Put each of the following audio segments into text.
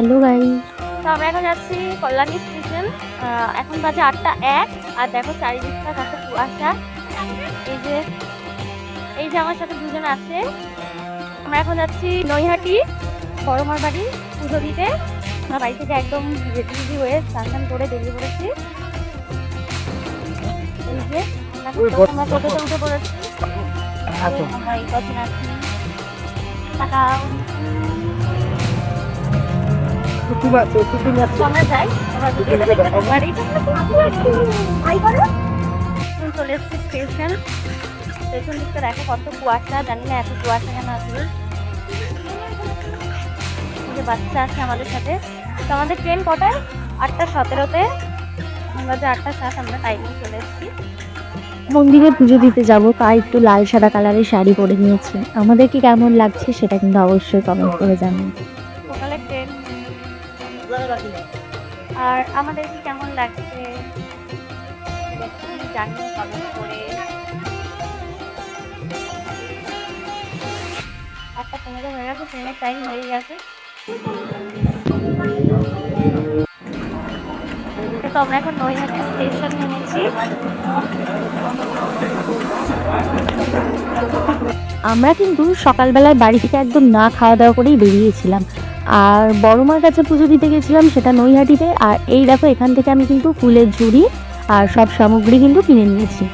Hello guy তো আমরা এখন যাচ্ছি কল্যাণী স্টেশন এখন বাজে আটটা এক আর দেখো চারিদিকটা কত কুয়াশা। এই যে এই যে আমার সাথে দুজন আছে। আমরা এখন যাচ্ছি নৈহাটি বড়মার বাড়ি পুজো দিতে। আমরা বাড়ি থেকে একদম রেডি রেডি হয়ে স্নান টান করে বেরিয়ে পড়েছি। এই যে আমরা টোটোতে উঠে পড়েছি। এই আমরা এই কদিন আছি টাকা তো আমরা যাই আমরা দুটো দেখতে পারি এখন চলে এসেছি স্টেশন স্টেশন দিকটা দেখো কত কুয়াশা জানি না এত কুয়াশা কেন আসবে যে বাচ্চা আছে আমাদের সাথে। তো আমাদের ট্রেন কটায়? আটটা সতেরোতে। আমরা যে আটটা সাত আমরা টাইমে চলে এসেছি। মন্দিরে পুজো দিতে যাব তাই একটু লাল সাদা কালারের শাড়ি পরে নিয়েছি। আমাদেরকে কেমন লাগছে সেটা কিন্তু অবশ্যই কমেন্ট করে জানান আর আমাদের কি কেমন লাগছে? করে। আটটা পনেরো হয়ে গেছে ট্রেনের টাইম হয়ে গেছে। তো আমরা এখন নৈহাটি স্টেশন নেমেছি। আমরা কিন্তু সকালবেলায় বাড়ি থেকে একদম না খাওয়া দাওয়া করেই বেরিয়েছিলাম। আর বড়মার কাছে পুজো দিতে গেছিলাম সেটা নৈহাটিতে। আর এই দেখো এখান থেকে আমি কিন্তু ফুলের ঝুড়ি আর সব সামগ্রী কিন্তু কিনে নিয়েছি।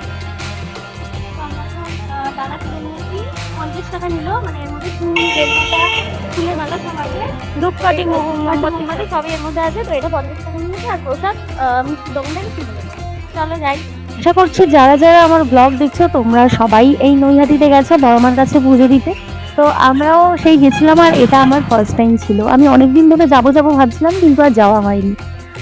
ধূপকাঠি মোমবাতি সবই এর মধ্যে আছে তো এটা পঞ্চাশ টাকা আর প্রসাদ দোকান থেকে চলো যাই। আশা করছি যারা যারা আমার ব্লগ দেখছ তোমরা সবাই এই নৈহাটিতে গেছো বড়মার কাছে পুজো দিতে। তো আমরাও সেই গেছিলাম আর এটা আমার ফার্স্ট টাইম ছিল। আমি অনেক দিন ধরে যাব যাব ভাবছিলাম, কিন্তু আর যাওয়া হয়নি।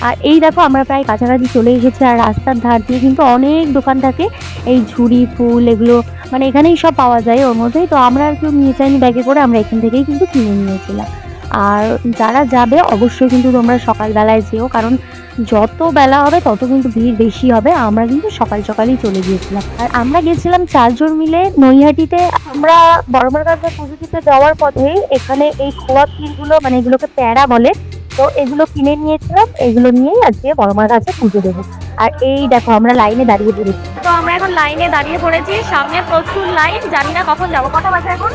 আর এই দেখো, আমরা প্রায় কাছাকাছি চলে এসেছি আর রাস্তার ধার দিয়ে কিন্তু অনেক দোকান থাকে। এই ঝুড়ি, ফুল এগুলো মানে এখানেই সব পাওয়া যায় ওর মধ্যেই। তো আমরা আর কেউ নিয়ে চাইনি ব্যাগে করে, আমরা এখান থেকেই কিন্তু কিনে নিয়েছিলাম। আর যারা যাবে, অবশ্যই কিন্তু তোমরা সকালবেলায় যেও, কারণ যত বেলা হবে, তত কিন্তু ভিড় বেশি হবে। আমরা কিন্তু সকাল সকালই চলে গিয়েছিলাম। আর আমরা গেছিলাম চারজন মিলে নৈহাটিতে। আমরা বড়মার কাছে পুজো দিতে যাওয়ার পথে এখানে এই খোয়া ক্ষীরগুলো মানে এগুলোকে প্যাড়া বলে, তো এগুলো কিনে নিয়েছিলাম। এগুলো নিয়েই আজকে বড়মার কাছে পুজো দেবো। আর এই দেখো, আমরা লাইনে দাঁড়িয়ে পড়েছি। তো আমরা এখন লাইনে দাঁড়িয়ে পড়েছি। সামনে প্রচুর লাইন। জানি না কখন যাব। কটা বাজে এখন?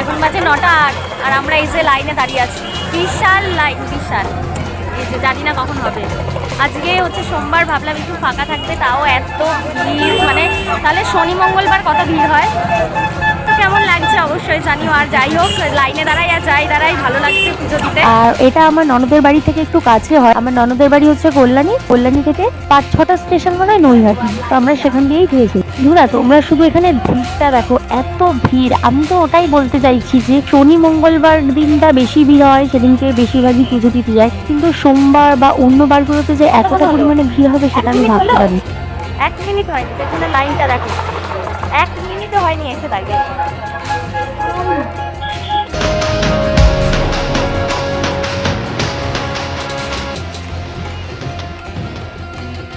এখন বাজে নটা আট, আর আমরা এই যে লাইনে দাঁড়িয়ে আছি। বিশাল লাইন, বিশাল। এই যে জানি না কখন হবে। আজকে হচ্ছে সোমবার, ভাবলাম একটু ফাঁকা থাকবে তাও এত ভিড় মানে তাহলে শনি মঙ্গলবার কত ভিড় হয়? কেমন লাগছে অবশ্যই জানিও। আর যাই হোক লাইনে দাঁড়াই আর যাই দাঁড়াই ভালো লাগছে পুজো দিতে। আর এটা আমার ননদের বাড়ি থেকে একটু কাছে হয়। আমার ননদের বাড়ি হচ্ছে কল্যাণী। কল্যাণী থেকে পাঁচ ছটা স্টেশন মনে হয় নৈহাটি। তো আমরা সেখান দিয়েই গিয়েছি। ধুরা তোমরা শুধু এখানে ভিড়টা দেখো এত ভিড়। আমি তো ওটাই বলতে চাইছি যে শনি মঙ্গলবার দিনটা বেশি ভিড় হয় সেদিনকে বেশিরভাগই পুজো দিতে যায়। কিন্তু সোমবার বা অন্য বারগুলোতে যে এতটা পরিমাণে ভিড় হবে সেটা আমি ভাবতে পারি এক মিনিট হয়নি পেছনে লাইনটা দেখো। এক মিনিটও হয়নি, এসে দাঁড়িয়ে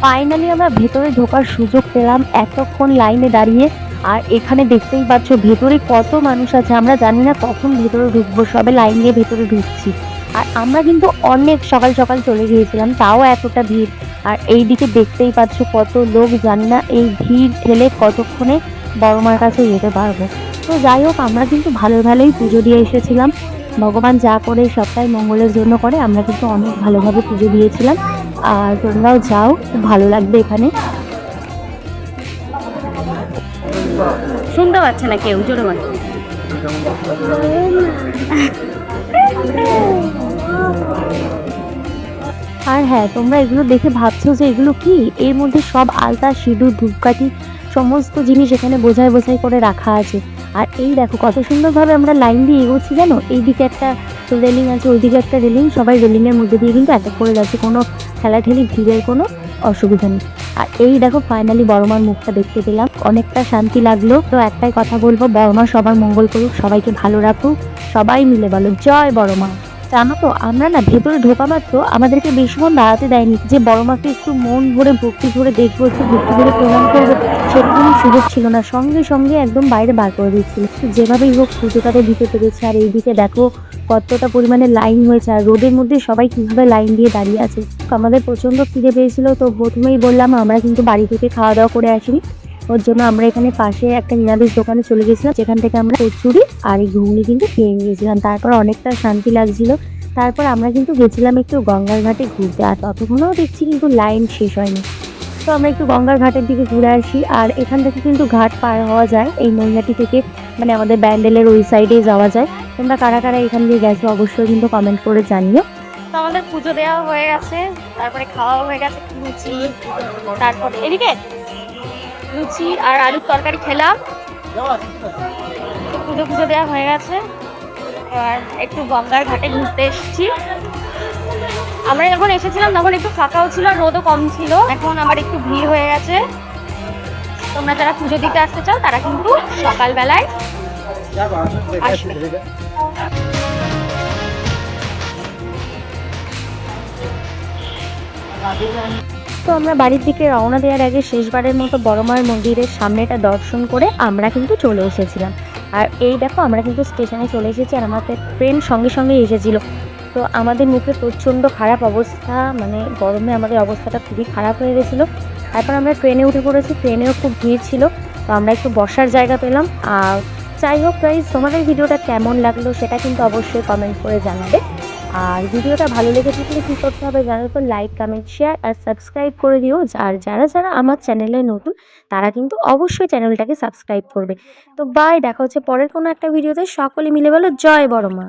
ফাইনালি আমরা ভেতরে ঢোকার সুযোগ পেলাম, এতক্ষণ লাইনে দাঁড়িয়ে। আর এখানে দেখতেই পাচ্ছ, ভেতরে কত মানুষ আছে, আমরা জানি না কখন ভেতরে ঢুকবো, সবে লাইন দিয়ে ভেতরে ঢুকছি। আর আমরা কিন্তু অনেক সকাল সকাল চলে গিয়েছিলাম, তাও এতটা ভিড়। আর এই দিকে দেখতেই পাচ্ছ কত লোক, জানি না এই ভিড় ঠেলে কতক্ষণে বড়মার কাছে যেতে পারব। তো যাই হোক আমরা কিন্তু ভালো ভালোই পুজো দিয়ে এসেছিলাম। ভগবান যা করে সবটাই মঙ্গলের জন্য করে আমরা কিন্তু অনেক ভালোভাবে পুজো দিয়েছিলাম। আর তোমরাও যাও খুব ভালো লাগবে এখানে। শুনতে পাচ্ছে না কেউ জোরে আর হ্যাঁ তোমরা এগুলো দেখে ভাবছ যে এগুলো কি? এর মধ্যে সব আলতা সিঁদুর ধূপকাঠি সমস্ত জিনিস এখানে বোঝাই বোঝাই করে রাখা আছে। আর এই দেখো, কত সুন্দরভাবে আমরা লাইন দিয়ে এগোচ্ছি, জানো? এইদিকে একটা রেলিং আছে, ওইদিকে একটা রেলিং সবাই রেলিংয়ের মধ্যে দিয়ে কিন্তু এক করে যাচ্ছে। কোনো ঠেলাঠেলি, ভিড়ের কোনো অসুবিধা নেই। আর এই দেখো ফাইনালি বড়মার মুখটা দেখতে পেলাম। অনেকটা শান্তি লাগল। তো একটাই কথা বলব, বড়মা সবার মঙ্গল করুক, সবাইকে ভালো রাখুক। সবাই মিলে বলো, জয় বড়মা। জানো তো, আমরা না ভেতরে ঢোকা মাত্র আমাদেরকে বেশিক্ষণ দাঁড়াতে দেয়নি। যে বড় মাকে একটু মন ভরে, ভক্তি ভরে দেখব, একটু ভক্তি ভরে প্রণাম করব, সেরকমই সুযোগ ছিল না। সঙ্গে সঙ্গে একদম বাইরে বার করে দিচ্ছিল। যেভাবেই হোক, পুজোটা তো দিতে পেরেছে। আর এইদিকে দেখো কতটা পরিমাণে লাইন হয়েছে। আর রোদের মধ্যে সবাই কীভাবে লাইন দিয়ে দাঁড়িয়ে আছে। আমাদের প্রচণ্ড খিদে পেয়েছিল, তো প্রথমেই বললাম আমরা কিন্তু বাড়ি থেকে খাওয়া দাওয়া করে আসিনি। ওর জন্য আমরা এখানে পাশে একটা নিরামিষ দোকানে চলে গেছিলাম যেখান থেকে আমরা কচুরি আর এই ঘুগনি কিন্তু খেয়ে নিয়েছিলাম। তারপর অনেকটা শান্তি লাগছিল। তারপর আমরা কিন্তু গেছিলাম একটু গঙ্গার ঘাটে ঘুরতে, আর ততক্ষণও দেখছি কিন্তু লাইন শেষ হয়নি। তো আমরা একটু গঙ্গার ঘাটের দিকে ঘুরে আসি, আর এখান থেকে কিন্তু ঘাট পার হওয়া যায়, এই নৈহাটি থেকে মানে আমাদের ব্যান্ডেলের ওই সাইডে যাওয়া যায়। তোমরা কারা কারা এখান দিয়ে গেছো অবশ্যই কিন্তু কমেন্ট করে জানিও। তো আমাদের পুজো দেওয়া হয়ে গেছে, তারপরে খাওয়া হয়ে গেছে তারপর এদিকে লুচি আর আলুর তরকারি খেলাম। পুজো পুজো দেওয়া হয়ে গেছে। এবার একটু গঙ্গার ঘাটে ঘুরতে এসেছি। আমরা যখন এসেছিলাম তখন একটু ফাঁকাও ছিল আর রোদও কম ছিল। এখন আবার একটু ভিড় হয়ে গেছে। তোমরা যারা পুজো দিতে আসতে চাও, তারা কিন্তু সকালবেলায় আসবে। তো আমরা বাড়ির দিকে রওনা দেওয়ার আগে শেষবারের মতো বড় মায়ের মন্দিরের সামনেটা দর্শন করে আমরা কিন্তু চলে এসেছিলাম। আর এই দেখো, আমরা কিন্তু স্টেশনে চলে এসেছি আর আমাদের ট্রেন সঙ্গে সঙ্গে এসেছিল। তো আমাদের মুখে প্রচণ্ড খারাপ অবস্থা মানে গরমে আমাদের অবস্থাটা খুবই খারাপ হয়ে গেছিল। তারপর আমরা ট্রেনে উঠে পড়েছি ট্রেনেও খুব ভিড় ছিল। তো আমরা একটু বসার জায়গা পেলাম। আর যাই হোক প্রাইজ তোমাদের ভিডিওটা কেমন লাগল সেটা কিন্তু অবশ্যই কমেন্ট করে জানাবে। আর ভিডিওটা ভালো লেগে থাকলে কী করতে হবে জানার পর লাইক কমেন্ট শেয়ার আর সাবস্ক্রাইব করে দিও। আর যারা যারা আমার চ্যানেলে নতুন, তারা কিন্তু অবশ্যই চ্যানেলটাকে সাবস্ক্রাইব করবে। তো বাই দেখা হচ্ছে পরের কোনো একটা ভিডিওতে সকলে মিলে বলো, জয় বড় মা।